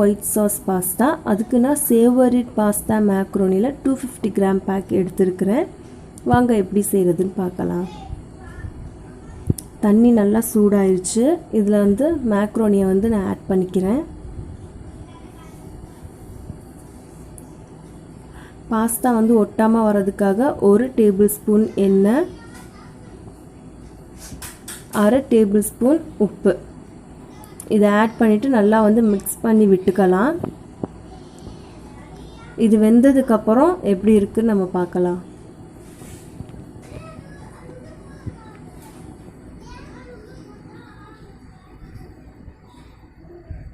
White sauce pasta அதுக்கு நான் சேவரிட் pasta மேக்ரோனியில் டூ ஃபிஃப்டி கிராம் பேக் எடுத்துருக்கிறேன். வாங்க எப்படி செய்கிறதுன்னு பார்க்கலாம். தண்ணி நல்லா சூடாயிருச்சு. இதில் வந்து மேக்ரோனியை வந்து நான் ஆட் பண்ணிக்கிறேன். பாஸ்தா வந்து ஒட்டாமல் வர்றதுக்காக ஒரு டேபிள் ஸ்பூன் எண்ணெய் அரை டேபிள் ஸ்பூன் உப்பு. இதை ஆட் பண்ணிவிட்டு நல்லா வந்து மிக்ஸ் பண்ணி விட்டுக்கலாம். இது வெந்ததுக்கப்புறம் எப்படி இருக்குன்னு நம்ம பார்க்கலாம்.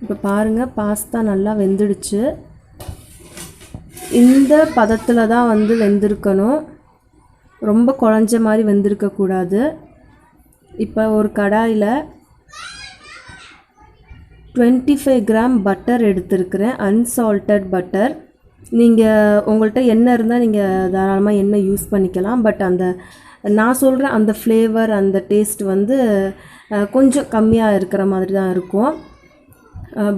இப்போ பாருங்கள் பாஸ்தா நல்லா வெந்துடுச்சு. இந்த பதத்தில் தான் வந்து வெந்திருக்கணும். ரொம்ப குழஞ்ச மாதிரி வெந்திருக்கக்கூடாது. இப்போ ஒரு கடாயில் டுவெண்ட்டி ஃபைவ் கிராம் பட்டர் எடுத்திருக்கிறேன் அன்சால்ட்டட் பட்டர் நீங்கள் உங்கள்கிட்ட எண்ணெய் இருந்தால் நீங்கள் தாராளமாக எண்ணெய் யூஸ் பண்ணிக்கலாம். பட் அந்த நான் சொல்கிற அந்த ஃப்ளேவர் அந்த டேஸ்ட் வந்து கொஞ்சம் கம்மியாக இருக்கிற மாதிரி தான் இருக்கும்.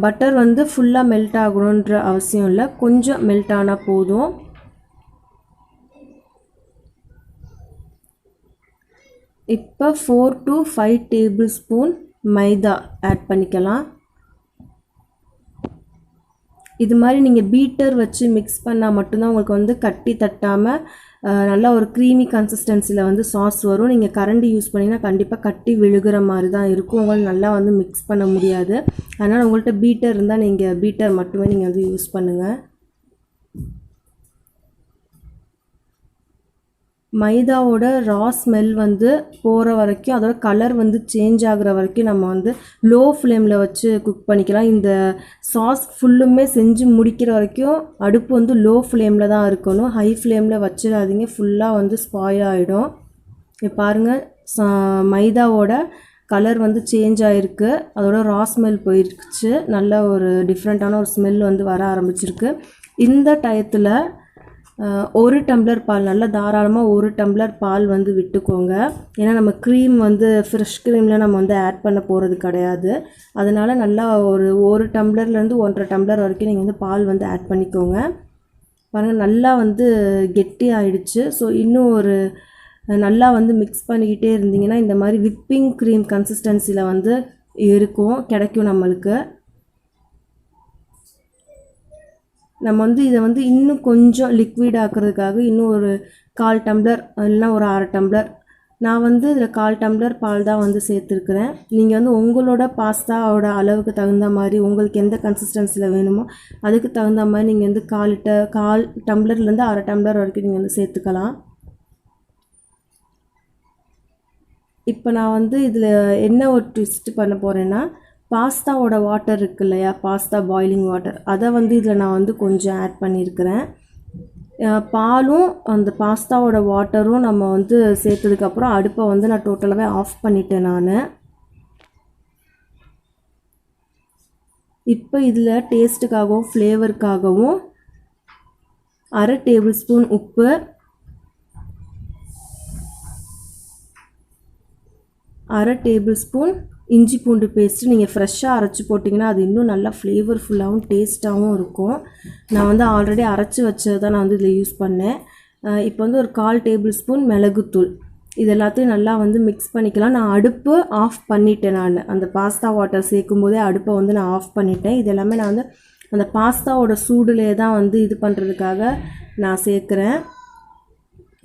பட்டர் வந்து ஃபுல்லாக மெல்ட் ஆகணுன்ற அவசியம் இல்லை. கொஞ்சம் மெல்ட் ஆனால் போதும். இப்போ four to five table spoon maida add பண்ணிக்கலாம். இது மாதிரி நீங்கள் பீட்டர் வச்சு மிக்ஸ் பண்ணால் மட்டும்தான் உங்களுக்கு வந்து கட்டி தட்டாமல் நல்லா ஒரு க்ரீமி கன்சிஸ்டன்சியில் வந்து சாஸ் வரும். நீங்கள் கரண்டி யூஸ் பண்ணிங்கன்னா கண்டிப்பாக கட்டி விழுகிற மாதிரி தான் இருக்கும். உங்களுக்கு நல்லா வந்து மிக்ஸ் பண்ண முடியாது. அதனால் உங்கள்கிட்ட பீட்டர் இருந்தால் நீங்கள் பீட்டர் மட்டுமே நீங்கள் வந்து யூஸ் பண்ணுங்கள் மைதாவோட ரா ஸ்மெல் வந்து போகிற வரைக்கும் அதோட கலர் வந்து சேஞ்ச் ஆகிற வரைக்கும் நம்ம வந்து லோ ஃப்ளேமில் வச்சு குக் பண்ணிக்கலாம். இந்த சாஸ் ஃபுல்லுமே செஞ்சு முடிக்கிற வரைக்கும் அடுப்பு வந்து லோ ஃப்ளேமில் தான் இருக்கணும். ஹை ஃப்ளேமில் வச்சிடாதீங்க. ஃபுல்லாக வந்து ஸ்பாயில் ஆகிடும் இப்போ பாருங்கள் சா- மைதாவோட கலர் வந்து சேஞ்ச் ஆகிருக்கு அதோட ரா ஸ்மெல் போயிருச்சு. நல்ல ஒரு டிஃப்ரெண்ட்டான ஒரு ஸ்மெல் வந்து வர ஆரம்பிச்சிருக்கு. இந்த டயத்தில் ஒரு டம்ளர் பால் நல்லா தாராளமாக ஒரு டம்ளர் பால் வந்து விட்டுக்கோங்க. ஏன்னா நம்ம க்ரீம் வந்து ஃப்ரெஷ் க்ரீமில் நம்ம வந்து ஆட் பண்ண போகிறது கிடையாது. அதனால் நல்லா ஒரு ஒரு டம்ளர்லேருந்து ஒன்றரை டம்ளர் வரைக்கும் நீங்கள் வந்து பால் வந்து ஆட் பண்ணிக்கோங்க. பாருங்கள் நல்லா வந்து கெட்டி ஆயிடுச்சு ஸோ இன்னும் ஒரு நல்லா வந்து மிக்ஸ் பண்ணிக்கிட்டே இருந்தீங்கன்னா இந்த மாதிரி விப்பிங் க்ரீம் கன்சிஸ்டன்சியில் வந்து இருக்கும் கிடைக்கும் நம்மளுக்கு. நம்ம வந்து இதை வந்து இன்னும் கொஞ்சம் லிக்விட் ஆக்குறதுக்காக இன்னும் ஒரு கால் டம்ளர் இல்லைன்னா ஒரு அரை டம்ளர். நான் வந்து இதில் கால் டம்ளர் பால் தான் வந்து சேர்த்துருக்குறேன். நீங்கள் வந்து உங்களோட பாஸ்தாவோட அளவுக்கு தகுந்த மாதிரி உங்களுக்கு எந்த கன்சிஸ்டன்சியில் வேணுமோ அதுக்கு தகுந்த மாதிரி நீங்கள் வந்து கால் ட கால் டம்ளர்லேருந்து அரை டம்ளர் வரைக்கும் நீங்கள் வந்து சேர்த்துக்கலாம். இப்போ நான் வந்து இதில் என்ன ஒரு ட்விஸ்ட் பண்ண போகிறேன்னா பாஸ்தாவோட வாட்டர் இருக்கு இல்லையா? பாஸ்தா பாயிலிங் வாட்டர் அதை வந்து இதில் நான் வந்து கொஞ்சம் ஆட் பண்ணியிருக்கிறேன். பாலும் அந்த பாஸ்தாவோட வாட்டரும் நம்ம வந்து சேர்த்ததுக்கப்புறம் அடுப்பை வந்து நான் டோட்டலாகவே ஆஃப் பண்ணிட்டேன் நான். இப்போ இதில் டேஸ்ட்டுக்காகவும் ஃப்ளேவருக்காகவும் அரை டேபிள் ஸ்பூன் உப்பு அரை டேபிள் ஸ்பூன் இஞ்சி பூண்டு பேஸ்ட்டு நீங்கள் ஃப்ரெஷ்ஷாக அரைச்சி போட்டிங்கன்னா அது இன்னும் நல்லா ஃப்ளேவர்ஃபுல்லாகவும் டேஸ்ட்டாகவும் இருக்கும். நான் வந்து ஆல்ரெடி அரைச்சி வச்சது தான் நான் வந்து இதில் யூஸ் பண்ணேன். இப்போ வந்து ஒரு கால் டேபிள் ஸ்பூன் மிளகுத்தூள். இது எல்லாத்தையும் நல்லா வந்து மிக்ஸ் பண்ணிக்கலாம். நான் அடுப்பு ஆஃப் பண்ணிட்டேன் நான். அந்த பாஸ்தா வாட்டர் சேர்க்கும் போதே அடுப்பை வந்து நான் ஆஃப் பண்ணிட்டேன். இது எல்லாமே நான் வந்து அந்த பாஸ்தாவோட சூடுலேயே தான் வந்து இது பண்ணுறதுக்காக நான் சேர்க்குறேன்.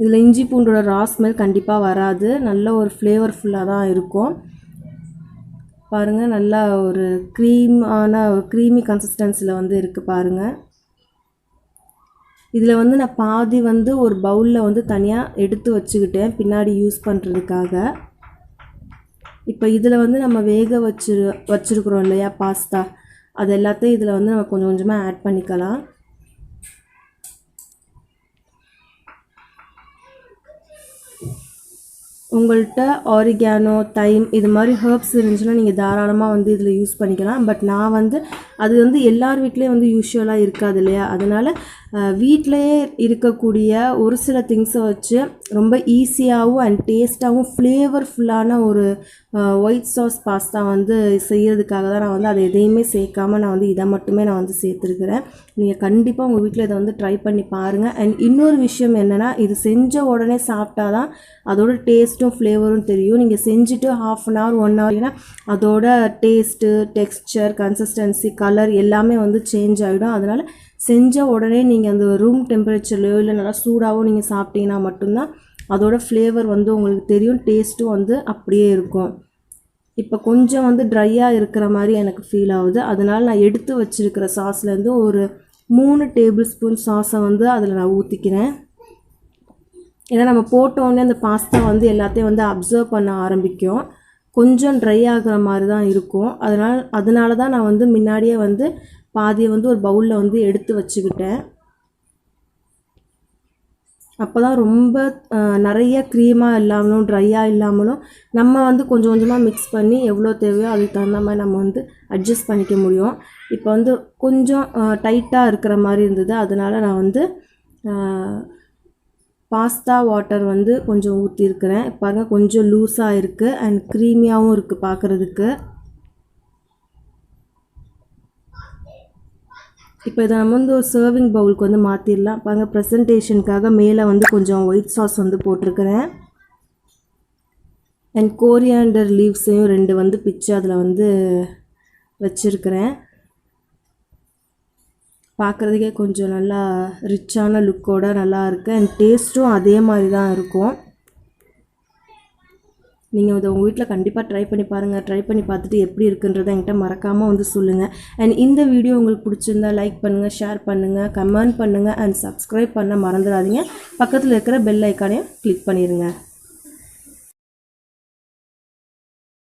இதில் இஞ்சி பூண்டோட ரா ஸ்மெல் கண்டிப்பாக வராது. நல்ல ஒரு ஃப்ளேவர்ஃபுல்லாக தான் இருக்கும். பாருங்கள் நல்லா ஒரு க்ரீமான ஒரு க்ரீமி கன்சிஸ்டன்சியில் வந்து இருக்குது பாருங்கள் இதில் வந்து நான் பாதி வந்து ஒரு பவுலில் வந்து தனியாக எடுத்து வச்சுக்கிட்டேன் பின்னாடி யூஸ் பண்ணுறதுக்காக இப்போ இதில் வந்து நம்ம வேக வச்சு வச்சுருக்குறோம் இல்லையா பாஸ்தா அது எல்லாத்தையும் இதில் வந்து நம்ம கொஞ்சம் கொஞ்சமாக ஆட் பண்ணிக்கலாம். உங்கள்கிட்ட ஆரிகானோ தைம் இது மாதிரி ஹர்ப்ஸ் இருந்துச்சுன்னா நீங்கள் தாராளமாக வந்து இதில் யூஸ் பண்ணிக்கலாம். பட் நான் வந்து அது வந்து எல்லார் வீட்லேயும் வந்து யூஸ்வலாக இருக்காது இல்லையா? அதனால் வீட்டிலையே இருக்கக்கூடிய ஒரு சில திங்ஸை வச்சு ரொம்ப ஈஸியாகவும் அண்ட் டேஸ்ட்டாகவும் ஃப்ளேவர்ஃபுல்லான ஒரு ஒயிட் சாஸ் பாஸ்தா வந்து செய்கிறதுக்காக தான் நான் வந்து அதை எதையுமே சேர்க்காம நான் வந்து இதை மட்டுமே நான் வந்து சேர்த்துருக்குறேன். நீங்கள் கண்டிப்பாக உங்கள் வீட்டில் இதை வந்து ட்ரை பண்ணி பாருங்கள் அண்ட் இன்னொரு விஷயம் என்னென்னா இது செஞ்ச உடனே சாப்பிட்டா தான் அதோட டேஸ்ட்டும் ஃப்ளேவரும் தெரியும். நீங்கள் செஞ்சுட்டு half an hour one hour ஏன்னா அதோட டேஸ்ட்டு டெக்ஸ்சர் கன்சிஸ்டன்சி கலர் எல்லாமே வந்து சேஞ்ச் ஆகிடும் அதனால் செஞ்ச உடனே நீங்கள் அந்த ரூம் டெம்பரேச்சர்லையோ இல்லை நல்லா சூடாகவோ நீங்கள் சாப்பிட்டீங்கன்னா மட்டும்தான் அதோட ஃப்ளேவர் வந்து உங்களுக்கு தெரியும் டேஸ்ட்டும் வந்து அப்படியே இருக்கும். இப்போ கொஞ்சம் வந்து ட்ரையாக இருக்கிற மாதிரி எனக்கு ஃபீல் ஆகுது. அதனால் நான் எடுத்து வச்சுருக்கிற சாஸ்லேருந்து ஒரு மூணு டேபிள் ஸ்பூன் சாஸை வந்து அதில் நான் ஊற்றிக்கிறேன் ஏன்னா நம்ம போட்டோடனே அந்த பாஸ்தா வந்து எல்லாத்தையும் வந்து அப்சர்வ் பண்ண ஆரம்பிக்கும். கொஞ்சம் ட்ரை ஆகிற மாதிரி தான் இருக்கும். அதனால் அதனால தான் நான் வந்து முன்னாடியே வந்து பாதியை வந்து ஒரு பவுலில் வந்து எடுத்து வச்சுக்கிட்டேன். அப்போ தான் ரொம்ப நிறைய க்ரீமாக இல்லாமலும் ட்ரையாக இல்லாமலும் நம்ம வந்து கொஞ்சம் கொஞ்சமாக மிக்ஸ் பண்ணி எவ்வளோ தேவையோ அதுக்கு தகுந்த மாதிரி நம்ம வந்து அட்ஜஸ்ட் பண்ணிக்க முடியும். இப்போ வந்து கொஞ்சம் டைட்டாக இருக்கிற மாதிரி இருந்தது. அதனால் நான் வந்து பாஸ்தா வாட்டர் வந்து கொஞ்சம் ஊற்றிருக்கிறேன் பாருங்கள் கொஞ்சம் லூஸாக இருக்குது அண்ட் க்ரீமியாகவும் இருக்குது பார்க்குறதுக்கு இப்போ இதை நம்ம வந்து ஒரு சர்விங் பவுலுக்கு வந்து மாற்றிடலாம் பாருங்க ப்ரெசன்டேஷனுக்காக மேலே வந்து கொஞ்சம் ஒயிட் சாஸ் வந்து போட்டிருக்கிறேன். அண்ட் கோரியாண்டர் லீவ்ஸையும் ரெண்டு வந்து பிச்சு அதில் வந்து வச்சுருக்கிறேன். பார்க்குறதுக்கே கொஞ்சம் நல்லா ரிச்சான லுக்கோட நல்லா இருக்குது அண்ட் டேஸ்ட்டும் அதே மாதிரி தான் இருக்கும். நீங்கள் இதை உங்கள் வீட்டில் கண்டிப்பாக ட்ரை பண்ணி பாருங்கள் ட்ரை பண்ணி பார்த்துட்டு எப்படி இருக்குன்றதை என்கிட்ட மறக்காமல் வந்து சொல்லுங்கள் அண்ட் இந்த வீடியோ உங்களுக்கு பிடிச்சிருந்தா லைக் பண்ணுங்கள் ஷேர் பண்ணுங்கள் கமெண்ட் பண்ணுங்கள் அண்ட் சப்ஸ்கிரைப் பண்ண மறந்துடாதீங்க. பக்கத்தில் இருக்கிற பெல் ஐக்கானையும் கிளிக் பண்ணிடுங்க